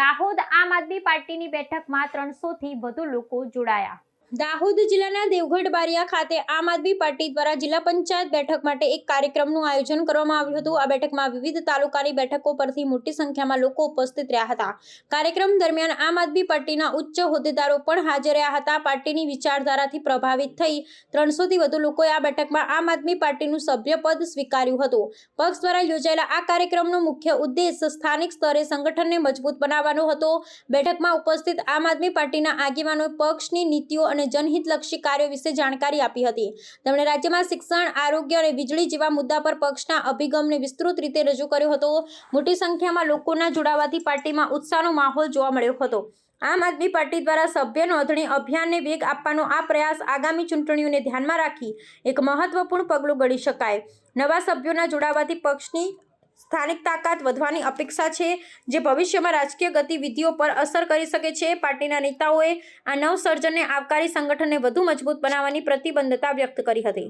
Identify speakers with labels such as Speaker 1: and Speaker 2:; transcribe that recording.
Speaker 1: દાહોદ આમ આદમી પાર્ટીની બેઠકમાં ત્રણસોથી વધુ લોકો જોડાયા.
Speaker 2: દાહોદ જિલ્લાના દેવગઢ બારિયા ખાતે આમ આદમી પાર્ટી દ્વારા જિલ્લા પંચાયત બેઠક માટે એક કાર્યક્રમનું આયોજન કરવામાં આવ્યું હતું. આ બેઠકમાં વિવિધ તાલુકાની બેઠકો પરથી મોટી સંખ્યામાં લોકો ઉપસ્થિત રહ્યા હતા. કાર્યક્રમ દરમિયાન આમ આદમી પાર્ટીના ઉચ્ચ હોદ્દેદારો પણ હાજર રહ્યા હતા. પાર્ટીની વિચારધારાથી પ્રભાવિત થઈ ત્રણસોથી વધુ લોકોએ આ બેઠકમાં આમ આદમી પાર્ટીનું સભ્યપદ સ્વીકાર્યું હતું. પક્ષ દ્વારા યોજાયેલા આ કાર્યક્રમનો મુખ્ય ઉદ્દેશ સ્થાનિક સ્તરે સંગઠનને મજબૂત બનાવવાનો હતો. બેઠકમાં ઉપસ્થિત આમ આદમી પાર્ટીના આગેવાનો પક્ષની નીતિઓ અને જનહિતલક્ષી કાર્યો વિશે જાણકારી આપી હતી. તેમણે રાજ્યમાં શિક્ષણ, આરોગ્ય અને વીજળી જેવા મુદ્દા પર પક્ષના અભિગમને વિસ્તૃત રીતે રજૂ કર્યો હતો. મોટી સંખ્યામાં લોકોના જોડાવાથી પાર્ટીમાં ઉત્સાહનો માહોલ જોવા મળ્યો હતો. આમ આદમી પાર્ટી દ્વારા સભ્ય નોંધણી અભિયાનને વેગ આપવાનો આ પ્રયાસ આગામી ચૂંટણીઓને ધ્યાનમાં રાખી એક મહત્વપૂર્ણ પગલું ગણી શકાય. નવા સભ્યોના જોડાવાથી પક્ષની સ્થાનિક તાકાત વધવાની અપેક્ષા છે, જે ભવિષ્યમાં રાજકીય ગતિવિધિઓ પર અસર કરી શકે છે. પાર્ટીના નેતાઓએ આ નવસર્જનને આવકારી સંગઠનને વધુ મજબૂત બનાવવાની પ્રતિબદ્ધતા વ્યક્ત કરી હતી.